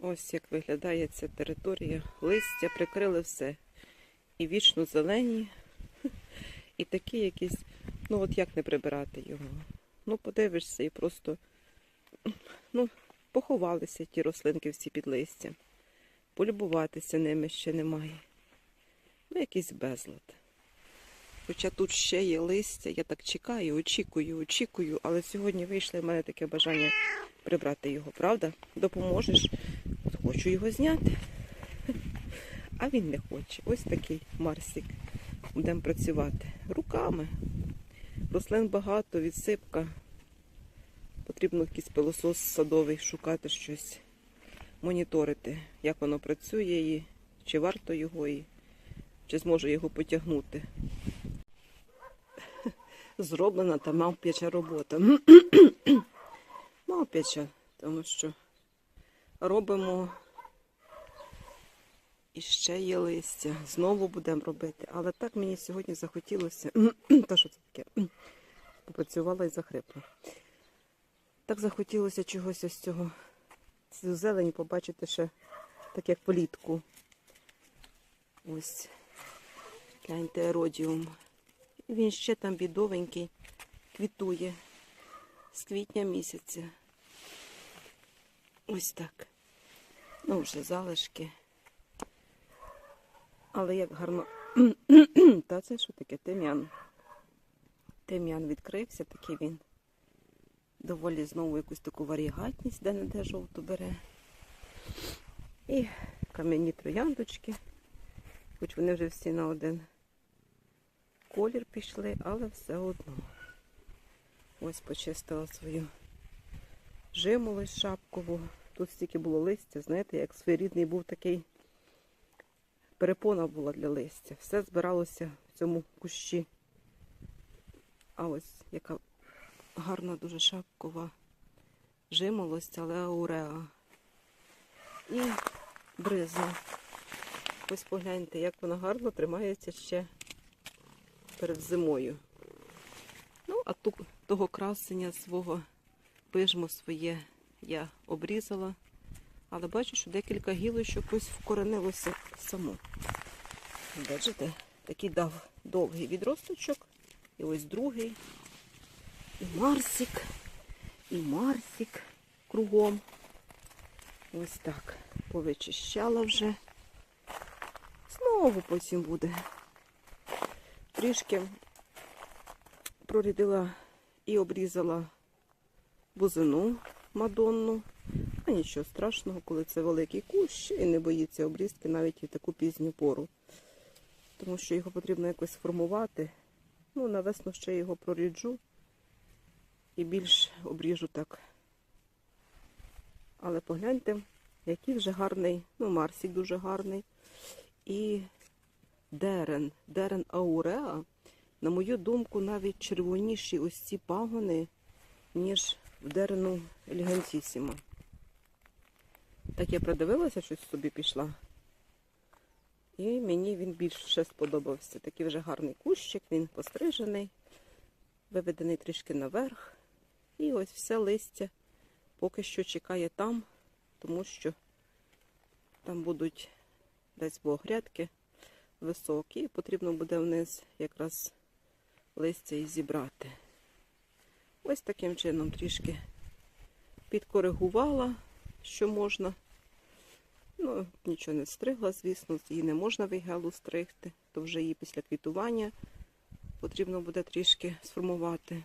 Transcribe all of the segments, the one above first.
Ось як виглядає ця територія. Листя прикрили все. І вічно зелені, і такі якісь, ну от як не прибирати його. Ну, подивишся і просто ну, поховалися ті рослинки всі під листям. Полюбуватися ними ще немає. Ну, якийсь безлад. Хоча тут ще є листя, я так чекаю, очікую, очікую, але сьогодні вийшло і в мене таке бажання прибрати його, правда? Допоможеш? Хочу його зняти. А він не хоче. Ось такий Марсик. Будемо працювати руками. Рослин багато, відсипка. Потрібно якийсь пилосос садовий шукати щось, моніторити, як воно працює і чи варто його, і чи зможу його потягнути. Зроблена та мавп'яча робота. Мавп'яча, тому що робимо і ще є листя. Знову будемо робити. Але так мені сьогодні захотілося. Та що це таке? Попрацювала і захрипла. Так захотілося чогось ось цього. Цю зелень побачити ще так як політку. Ось. Гляньте еродіум. І Він ще там бідовенький, квітує з квітня місяця. Ось так. Ну, вже залишки. Але як гарно. Та це що таке? Тим'ян. Тим'ян відкрився, такий він. Доволі знову якусь таку варігатність, де не де жовту бере. І кам'яні трояндочки. Хоч вони вже всі на один колір пішли, але все одно. Ось почистила свою жимолость шапкову. Тут стільки було листя, знаєте, як своєрідний був такий перепона була для листя. Все збиралося в цьому кущі. А ось яка гарна дуже шапкова жимолость, але ауреа. І бриза. Ось погляньте, як вона гарно тримається ще перед зимою. Ну, а ту, того красення свого пижмо своє я обрізала. Але бачу, що декілька гілочок ось вкоренилося само. Бачите, такий дав довгий відросточок. І ось другий. І Марсик, і Марсик кругом. Ось так. Повичищала вже. Знову потім буде. Трішки прорядила і обрізала бузину мадонну. А нічого страшного, коли це великий кущ і не боїться обрізки навіть і таку пізню пору. Тому що його потрібно якось формувати. Ну, на весну ще його проріджу і більш обріжу так. Але погляньте, який вже гарний, ну, Марсик дуже гарний. І дерен, дерен ауреа, на мою думку, навіть червоніші ось ці пагони, ніж в дерену елегантісіма. Так я придивилася, щось собі пішла. І мені він більше сподобався. Такий вже гарний кущик, він пострижений, виведений трішки наверх. І ось все листя поки що чекає там, тому що там будуть десь бо грядки високі, потрібно буде вниз якраз листя і зібрати. Ось таким чином трішки підкоригувала, що можна. Ну, нічого не стригла, звісно, її не можна вигелу стригти, то вже її після квітування потрібно буде трішки сформувати.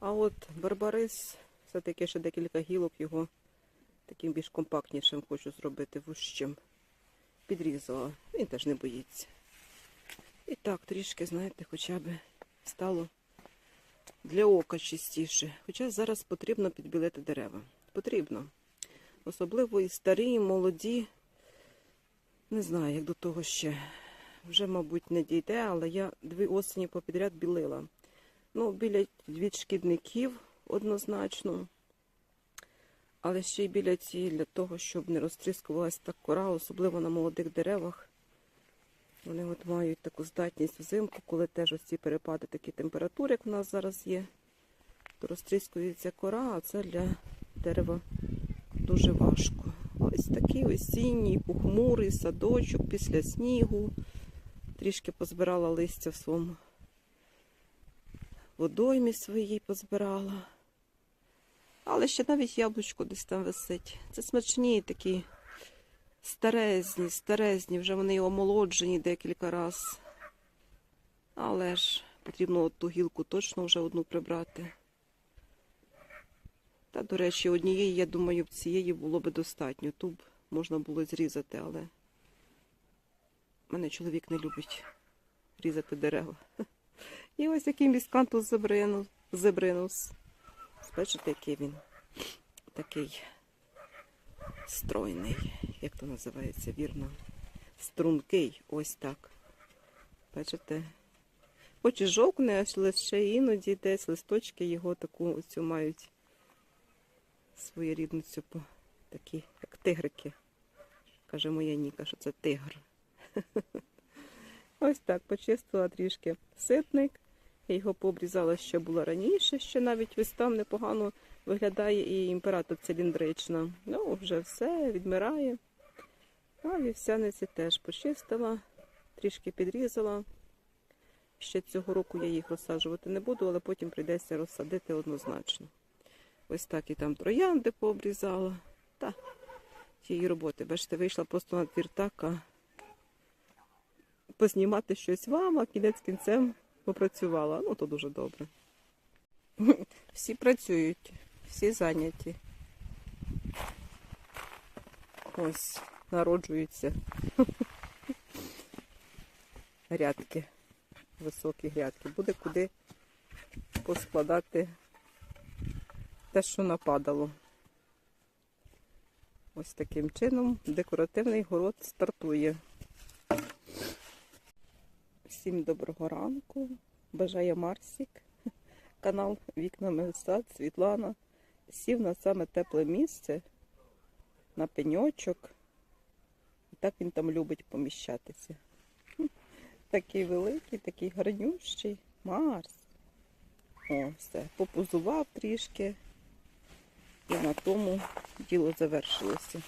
А от барбарис, все-таки ще декілька гілок його таким більш компактнішим хочу зробити вущим. Підрізала. Він теж не боїться. І так, трішки, знаєте, хоча б стало для ока чистіше. Хоча зараз потрібно підбілити дерева. Потрібно. Особливо і старі, і молоді. Не знаю, як до того ще. Вже, мабуть, не дійде, але я дві осені попідряд білила. Ну, білять від шкідників однозначно. Але ще й білять ці для того, щоб не розтріскувалася так кора, особливо на молодих деревах. Вони от мають таку здатність взимку, коли теж ось ці перепади такі температури, як в нас зараз є, то розтріскується кора, а це для дерева дуже важко. Ось такий осінній, похмурий садочок після снігу. Трішки позбирала листя в своєму водоймі своїй позбирала. Але ще навіть яблучко десь там висить. Це смачні такі старезні, старезні, вже вони омолоджені декілька разів. Але ж потрібно ту гілку точно вже одну прибрати. Та, до речі, однієї, я думаю, цієї було би достатньо. Ту б можна було зрізати, але мене чоловік не любить різати дерева. І ось який міскантус зебринус. Бачите, який він такий стройний, як то називається вірно. Стрункий, ось так. Бачите? Хоч і жовкне, але ще іноді десь листочки його таку оцю мають своєрідну цю такі, як тигрики. Каже моя Ніка, що це тигр. Ось так почистила трішки ситник. Я його пообрізала ще було раніше, ще навіть там непогано виглядає і імператор циліндрична. Ну, вже все, відмирає. А вівсяниці теж почистила, трішки підрізала. Ще цього року я їх розсаджувати не буду, але потім прийдеться розсадити однозначно. Ось так і там троянди пообрізала. Та тієї роботи. Бачите, вийшла просто на двір так, а познімати щось вам, а кінець кінцем попрацювала. Ну, то дуже добре. Всі працюють, всі зайняті. Ось, народжуються грядки, високі грядки. Буде куди поскладати те, що нападало. Ось таким чином декоративний город стартує. Всім доброго ранку. Бажає Марсік. Канал Вікнами в сад, Світлана. Сів на саме тепле місце, на пеньочок. Так він там любить поміщатися. Такий великий, такий гарнющий. Марс. О, все. Попозував трішки. І на тому діло завершилося.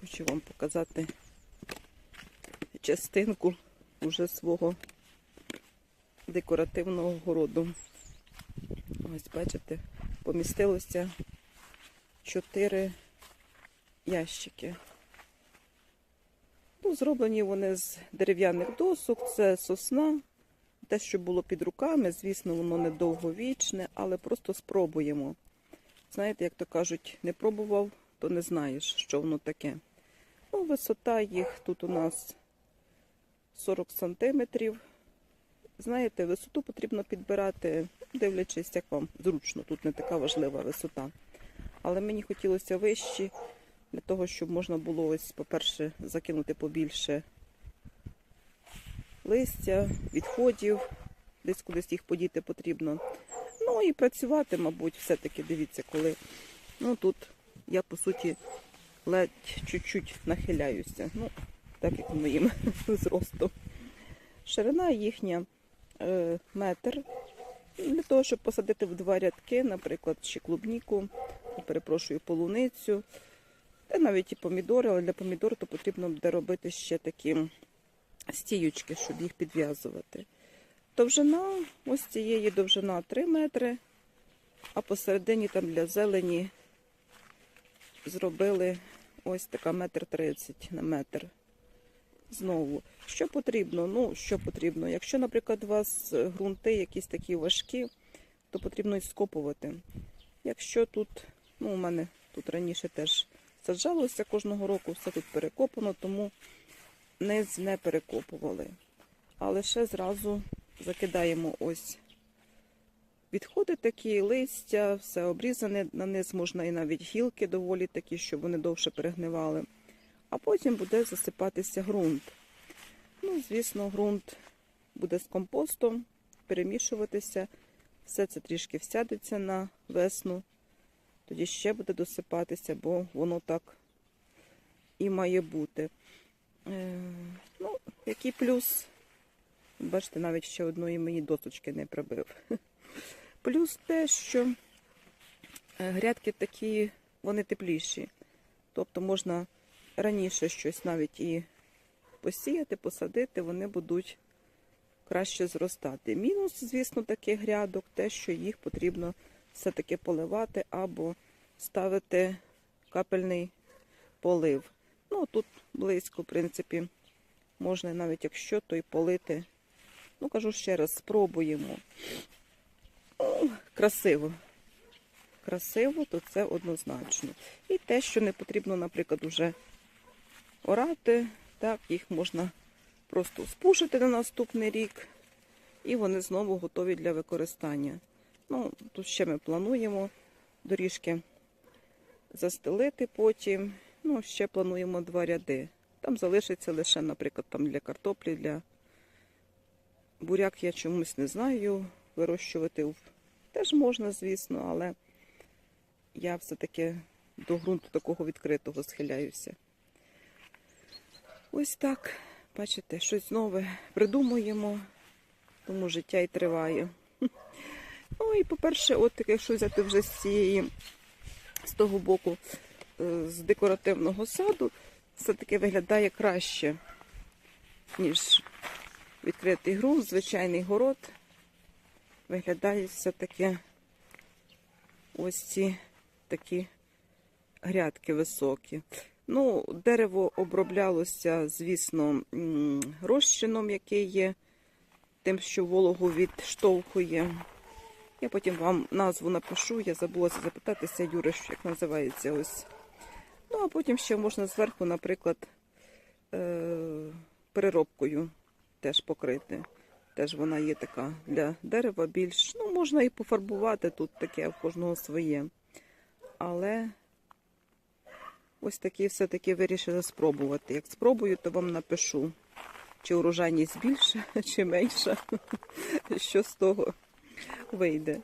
Хочу вам показати частинку уже свого декоративного городу. Ось, бачите, помістилося чотири ящики. Ну, зроблені вони з дерев'яних досок, це сосна. Те, що було під руками, звісно, воно недовговічне, але просто спробуємо. Знаєте, як то кажуть, не пробував, то не знаєш, що воно таке. Ну, висота їх тут у нас 40 сантиметрів. Знаєте, висоту потрібно підбирати, дивлячись, як вам зручно. Тут не така важлива висота. Але мені хотілося вищі, для того, щоб можна було ось, по-перше, закинути побільше листя, відходів, десь кудись їх подіти потрібно. Ну і працювати, мабуть, все-таки дивіться, коли. Ну тут я по суті ледь чуть-чуть нахиляюся. Ну, так як моїм зростом. Ширина їхня е, метр. Для того, щоб посадити в два рядки, наприклад, ще клубніку, перепрошую, полуницю, та навіть і помідори, але для помідор то потрібно буде робити ще такі стіючки, щоб їх підв'язувати. Довжина, ось цієї довжина 3 метри, а посередині там для зелені зробили ось така метр тридцять на метр. Знову, що потрібно? Ну, що потрібно? Якщо, наприклад, у вас ґрунти якісь такі важкі, то потрібно і скопувати. Якщо тут, ну, у мене тут раніше теж саджалося кожного року, все тут перекопано, тому низ не перекопували. А лише зразу закидаємо ось відходи такі, листя, все обрізане. На низ можна і навіть гілки доволі такі, щоб вони довше перегнивали. А потім буде засипатися ґрунт. Ну, звісно, ґрунт буде з компостом перемішуватися. Все це трішки всядеться на весну. Тоді ще буде досипатися, бо воно так і має бути. Е, ну, який плюс? Бачите, навіть ще одної мені досочки не прибив. Плюс те, що е, грядки такі вони тепліші. Тобто можна раніше щось навіть і посіяти, посадити, вони будуть краще зростати. Мінус, звісно, таких грядок, те, що їх потрібно все-таки поливати або ставити капельний полив. Ну, тут близько, в принципі, можна навіть якщо, то й полити. Ну, кажу ще раз, спробуємо. О, красиво. Красиво, то це однозначно. І те, що не потрібно, наприклад, уже орати, так, їх можна просто спушити на наступний рік, і вони знову готові для використання. Ну, тут ще ми плануємо доріжки застелити потім. Ну, ще плануємо два ряди. Там залишиться лише, наприклад, там для картоплі, для буряк я чомусь не знаю. Вирощувати теж можна, звісно, але я все-таки до ґрунту такого відкритого схиляюся. Ось так, бачите, щось нове придумуємо, тому життя і триває. І, по-перше, от якщо взяти вже з цієї, з того боку, е, з декоративного саду, все-таки виглядає краще, ніж відкритий ґрунт, звичайний город. Виглядає все-таки ось ці такі грядки високі. Ну, дерево оброблялося, звісно, розчином, який є, тим, що вологу відштовхує. Я потім вам назву напишу, я забулася запитатися, що як називається ось. Ну, а потім ще можна зверху, наприклад, е- переробкою теж покрити. Теж вона є така для дерева більш. Ну, можна і пофарбувати тут таке в кожного своє. Але ось такі все-таки вирішили спробувати. Як спробую, то вам напишу, чи урожайність більша, чи менша, що з того вийде.